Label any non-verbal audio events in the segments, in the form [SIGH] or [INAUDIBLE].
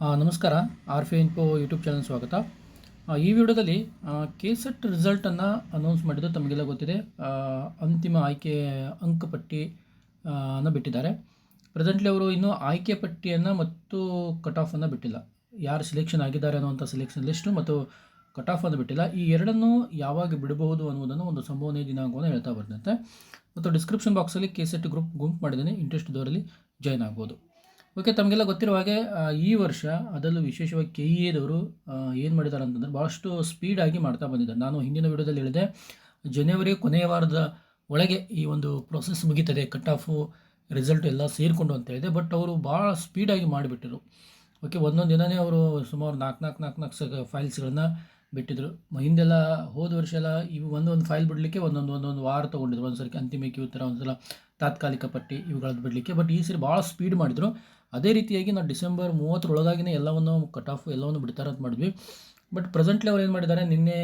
ನಮಸ್ಕಾರ, ಆರ್ ಫಿ info YouTube channel ಸ್ವಾಗತ. ಈ ವಿಡಿಯೋದಲ್ಲಿ ಕೆ ಸೆಟ್ ರಿಸಲ್ಟನ್ನು ಅನೌನ್ಸ್ ಮಾಡಿದ್ದು ತಮಗೆಲ್ಲ ಗೊತ್ತಿದೆ. ಅಂತಿಮ ಆಯ್ಕೆ ಅಂಕಪಟ್ಟಿ ಅನ್ನು ಬಿಟ್ಟಿದ್ದಾರೆ. ಪ್ರೆಸೆಂಟ್ಲಿ ಅವರು ಇನ್ನೂ ಆಯ್ಕೆ ಪಟ್ಟಿಯನ್ನು ಮತ್ತು ಕಟ್ ಆಫನ್ನು ಬಿಟ್ಟಿಲ್ಲ. ಯಾರು ಸೆಲೆಕ್ಷನ್ ಆಗಿದ್ದಾರೆ ಅನ್ನುವಂಥ ಸೆಲೆಕ್ಷನ್ ಲಿಸ್ಟು ಮತ್ತು ಕಟ್ ಆಫ್ ಅನ್ನು ಬಿಟ್ಟಿಲ್ಲ. ಈ ಎರಡನ್ನೂ ಯಾವಾಗ ಬಿಡಬಹುದು ಅನ್ನೋದನ್ನು ಒಂದು ಸಂಭವನೀಯ ದಿನಾಂಕವನ್ನು ಹೇಳ್ತಾ ಬರ್ತಂತೆ ಮತ್ತು ಡಿಸ್ಕ್ರಿಪ್ಷನ್ ಬಾಕ್ಸಲ್ಲಿ ಕೆ ಸೆಟ್ ಗ್ರೂಪ್ ಗುಂಪು ಮಾಡಿದ್ದೇನೆ. ಇಂಟ್ರೆಸ್ಟ್ ಇದ್ದವರಲ್ಲಿ ಜಾಯ್ನ್ ಆಗ್ಬೋದು. ಓಕೆ ತಮಗೆಲ್ಲ ಗೊತ್ತಿರುವ ಹಾಗೆ ಈ ವರ್ಷ ಅದರಲ್ಲೂ ವಿಶೇಷವಾಗಿ ಕೆ ಇ ಎದವರು ಏನು ಮಾಡಿದ್ದಾರೆ ಅಂತಂದರೆ ಭಾಳಷ್ಟು ಸ್ಪೀಡಾಗಿ ಮಾಡ್ತಾ ಬಂದಿದ್ದಾರೆ. ನಾನು ಹಿಂದಿನ ವಿಡಿಯೋದಲ್ಲಿ ಹೇಳಿದೆ ಜನವರಿ ಕೊನೆಯ ವಾರದ ಒಳಗೆ ಈ ಒಂದು ಪ್ರೊಸೆಸ್ ಮುಗೀತದೆ ಕಟ್ ಆಫು ರಿಸಲ್ಟ್ ಎಲ್ಲ ಸೇರಿಕೊಂಡು ಅಂತ ಹೇಳಿದೆ ಬಟ್ ಅವರು ಭಾಳ ಸ್ಪೀಡಾಗಿ ಮಾಡಿಬಿಟ್ಟರು ಓಕೆ ಒಂದೊಂದು ದಿನವೇ ಅವರು ಸುಮಾರು ನಾಲ್ಕು ನಾಲ್ಕು ನಾಲ್ಕು ನಾಲ್ಕು ಫೈಲ್ಸ್ಗಳನ್ನು ಬಿಟ್ಟಿದ್ರು. ಹಿಂದೆಲ್ಲ ಹೋದ ವರ್ಷ ಎಲ್ಲ ಇವು ಒಂದೊಂದು ಫೈಲ್ ಬಿಡಲಿಕ್ಕೆ ಒಂದೊಂದು ಒಂದೊಂದು ವಾರ ತೊಗೊಂಡಿದ್ರು. ಒಂದು ಅಂತಿಮ ಕ್ಯೂ ಥರ ಒಂದು ಸಲ ತಾತ್ಕಾಲಿಕ ಪಟ್ಟಿ ಇವುಗಳದ್ದು ಬಿಡಲಿಕ್ಕೆ. ಬಟ್ ಈ ಸರಿ ಭಾಳ ಸ್ಪೀಡ್ ಮಾಡಿದರು. ಅದೇ ರೀತಿಯಾಗಿ ನಾವು ಡಿಸೆಂಬರ್ ಮೂವತ್ತರೊಳಗಾಗಿನೇ ಎಲ್ಲವನ್ನು ಕಟ್ ಆಫ್ ಎಲ್ಲವನ್ನು ಬಿಡ್ತಾರೆ ಅಂತ ಮಾಡಿದ್ವಿ. ಬಟ್ ಪ್ರೆಸೆಂಟ್ಲಿ ಅವ್ರು ಏನು ಮಾಡಿದ್ದಾರೆ, ನಿನ್ನೆ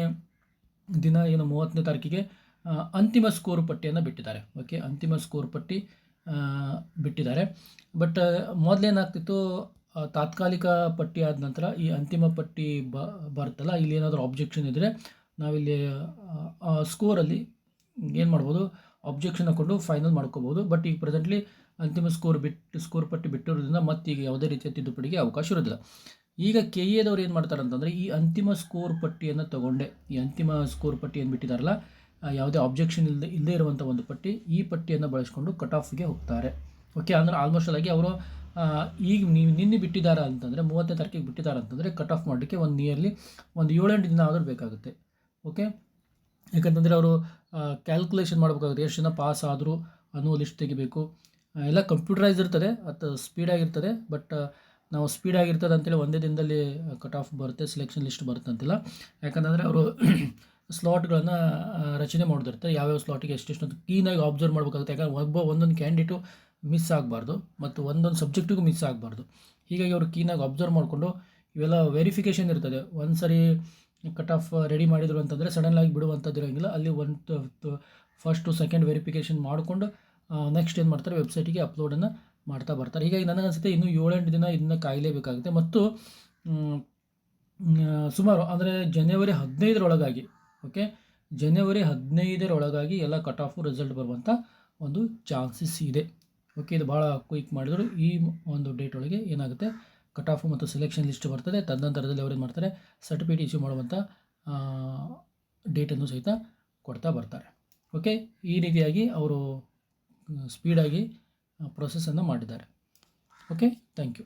ದಿನ ಏನು ಮೂವತ್ತನೇ ತಾರೀಕಿಗೆ ಅಂತಿಮ ಸ್ಕೋರ್ ಪಟ್ಟಿಯನ್ನು ಬಿಟ್ಟಿದ್ದಾರೆ. ಓಕೆ ಅಂತಿಮ ಸ್ಕೋರ್ ಪಟ್ಟಿ ಬಿಟ್ಟಿದ್ದಾರೆ. ಬಟ್ ಮೊದಲೇನಾಗ್ತಿತ್ತು ತಾತ್ಕಾಲಿಕ ಪಟ್ಟಿ ಆದ ನಂತರ ಈ ಅಂತಿಮ ಪಟ್ಟಿ ಬ, ಬರುತ್ತಲ್ಲ, ಇಲ್ಲಿ ಏನಾದರೂ ಆಬ್ಜೆಕ್ಷನ್ ಇದ್ದರೆ ನಾವಿಲ್ಲಿ ಸ್ಕೋರಲ್ಲಿ ಏನು ಮಾಡ್ಬೋದು ಆಬ್ಜೆಕ್ಷನ್ ಹಾಕ್ಕೊಂಡು ಫೈನಲ್ ಮಾಡ್ಕೋಬೋದು. ಬಟ್ ಈಗ ಪ್ರೆಸೆಂಟ್ಲಿ ಅಂತಿಮ ಸ್ಕೋರ್ ಬಿಟ್ಟು ಸ್ಕೋರ್ ಪಟ್ಟಿ ಬಿಟ್ಟಿರೋದ್ರಿಂದ ಈಗ ಯಾವುದೇ ರೀತಿಯ ತಿದ್ದುಪಡಿಗೆ ಅವಕಾಶ ಇರೋದಿಲ್ಲ. ಈಗ ಕೆ ಎದವ್ರು ಏನು ಮಾಡ್ತಾರೆ ಅಂತಂದರೆ, ಈ ಅಂತಿಮ ಸ್ಕೋರ್ ಪಟ್ಟಿಯನ್ನು ತಗೊಂಡೆ. ಈ ಅಂತಿಮ ಸ್ಕೋರ್ ಪಟ್ಟಿ ಏನು ಬಿಟ್ಟಿದ್ದಾರಲ್ಲ ಯಾವುದೇ ಆಬ್ಜೆಕ್ಷನ್ ಇಲ್ಲದೆ ಇಲ್ಲದೇ ಇರುವಂಥ ಒಂದು ಪಟ್ಟಿ ಈ ಪಟ್ಟಿಯನ್ನು ಬಳಸ್ಕೊಂಡು ಕಟ್ ಆಫ್ಗೆ ಹೋಗ್ತಾರೆ. ಓಕೆ ಅಂದ್ರೆ ಆಲ್ಮೋಸ್ಟ್ ಆಗಿ ಅವರು ಈಗ ನೀವು ನಿನ್ನೆ ಬಿಟ್ಟಿದ್ದಾರೆ ಅಂತಂದರೆ, ಮೂವತ್ತನೇ ತಾರೀಕಿಗೆ ಬಿಟ್ಟಿದ್ದಾರೆ ಅಂತಂದರೆ ಕಟ್ ಆಫ್ ಮಾಡಲಿಕ್ಕೆ ಒಂದು ನಿಯರ್ಲಿ ಒಂದು ಏಳೆಂಟು ದಿನ ಆದರೂ ಬೇಕಾಗುತ್ತೆ. ಓಕೆ ಯಾಕಂತಂದರೆ ಅವರು ಕ್ಯಾಲ್ಕುಲೇಷನ್ ಮಾಡಬೇಕಾಗುತ್ತೆ ಎಷ್ಟು ಜನ ಪಾಸ್ ಆದರೂ ಅನ್ನೋ ಲಿಸ್ಟ್ ತೆಗಿಬೇಕು. ಎಲ್ಲ ಕಂಪ್ಯೂಟರೈಸ್ ಇರ್ತದೆ, ಅದು ಸ್ಪೀಡಾಗಿರ್ತದೆ ಬಟ್ ನಾವು ಸ್ಪೀಡಾಗಿರ್ತದೆ ಅಂತೇಳಿ ಒಂದೇ ದಿನದಲ್ಲಿ ಕಟ್ ಆಫ್ ಬರುತ್ತೆ ಸೆಲೆಕ್ಷನ್ ಲಿಸ್ಟ್ ಬರುತ್ತೆ ಅಂತಿಲ್ಲ. ಯಾಕಂತಂದರೆ ಅವರು ಸ್ಲಾಟ್ಗಳನ್ನು [CLEARS THROAT] ರಚನೆ ಮಾಡಿದಿರ್ತಾರೆ ಯಾವ್ಯಾವ ಸ್ಲಾಟಿಗೆ ಎಷ್ಟೆಷ್ಟು ಅಂತ ಕ್ಲೀನಾಗಿ ಅಬ್ಸರ್ವ್ ಮಾಡಬೇಕಾಗುತ್ತೆ. ಯಾಕಂದ್ರೆ ಒಬ್ಬ ಒಂದೊಂದು ಕ್ಯಾಂಡಿಡೇಟು ಮಿಸ್ ಆಗಬಾರ್ದು ಮತ್ತು ಒಂದೊಂದು ಸಬ್ಜೆಕ್ಟಿಗೂ ಮಿಸ್ ಆಗಬಾರ್ದು. ಹೀಗಾಗಿ ಅವರು ಕ್ಲೀನಾಗಿ ಅಬ್ಸರ್ವ್ ಮಾಡಿಕೊಂಡು ಇವೆಲ್ಲ ವೆರಿಫಿಕೇಷನ್ ಇರ್ತದೆ. ಒಂದು ಸರಿ ಕಟ್ ಆಫ್ ರೆಡಿ ಮಾಡಿದ್ರು ಅಂತಂದರೆ ಸಡನ್ನಾಗಿ ಬಿಡುವಂಥದ್ದು ಇರೋಂಗಿಲ್ಲ. ಅಲ್ಲಿ ಒಂದು ಫಸ್ಟು ಸೆಕೆಂಡ್ ವೆರಿಫಿಕೇಷನ್ ಮಾಡಿಕೊಂಡು ನೆಕ್ಸ್ಟ್ ಏನು ಮಾಡ್ತಾರೆ? ವೆಬ್ಸೈಟಿಗೆ ಅಪ್ಲೋಡನ್ನು ಮಾಡ್ತಾ ಬರ್ತಾರೆ. ಹೀಗಾಗಿ ನನಗನ್ಸುತ್ತೆ ಇನ್ನೂ ಏಳೆಂಟು ದಿನ ಇದನ್ನ ಕಾಯಲೇಬೇಕಾಗುತ್ತೆ. ಮತ್ತು ಸುಮಾರು ಅಂದರೆ ಜನವರಿ ಹದಿನೈದರೊಳಗಾಗಿ ಓಕೆ ಜನವರಿ ಹದಿನೈದರೊಳಗಾಗಿ ಎಲ್ಲ ಕಟ್ ಆಫು ರಿಸಲ್ಟ್ ಬರುವಂಥ ಒಂದು ಚಾನ್ಸಸ್ ಇದೆ. ಓಕೆ, ಇದು ಭಾಳ ಕ್ವಿಕ್ ಮಾಡಿದ್ರು. ಈ ಒಂದು ಡೇಟ್ ಒಳಗೆ ಏನಾಗುತ್ತೆ? ಕಟ್ ಆಫ್ ಮತ್ತು ಸೆಲೆಕ್ಷನ್ ಲಿಸ್ಟ್ ಬರ್ತದೆ. ತದನಂತರದಲ್ಲಿ ಅವ್ರೇನು ಮಾಡ್ತಾರೆ? ಸರ್ಟಿಫಿಕೇಟ್ ಇಶ್ಯೂ ಮಾಡುವಂಥ ಡೇಟನ್ನು ಸಹಿತ ಕೊಡ್ತಾ ಬರ್ತಾರೆ. ಓಕೆ, ಈ ರೀತಿಯಾಗಿ ಅವರು ಸ್ಪೀಡಾಗಿ ಪ್ರೊಸೆಸನ್ನು ಮಾಡಿದ್ದಾರೆ. Okay thank you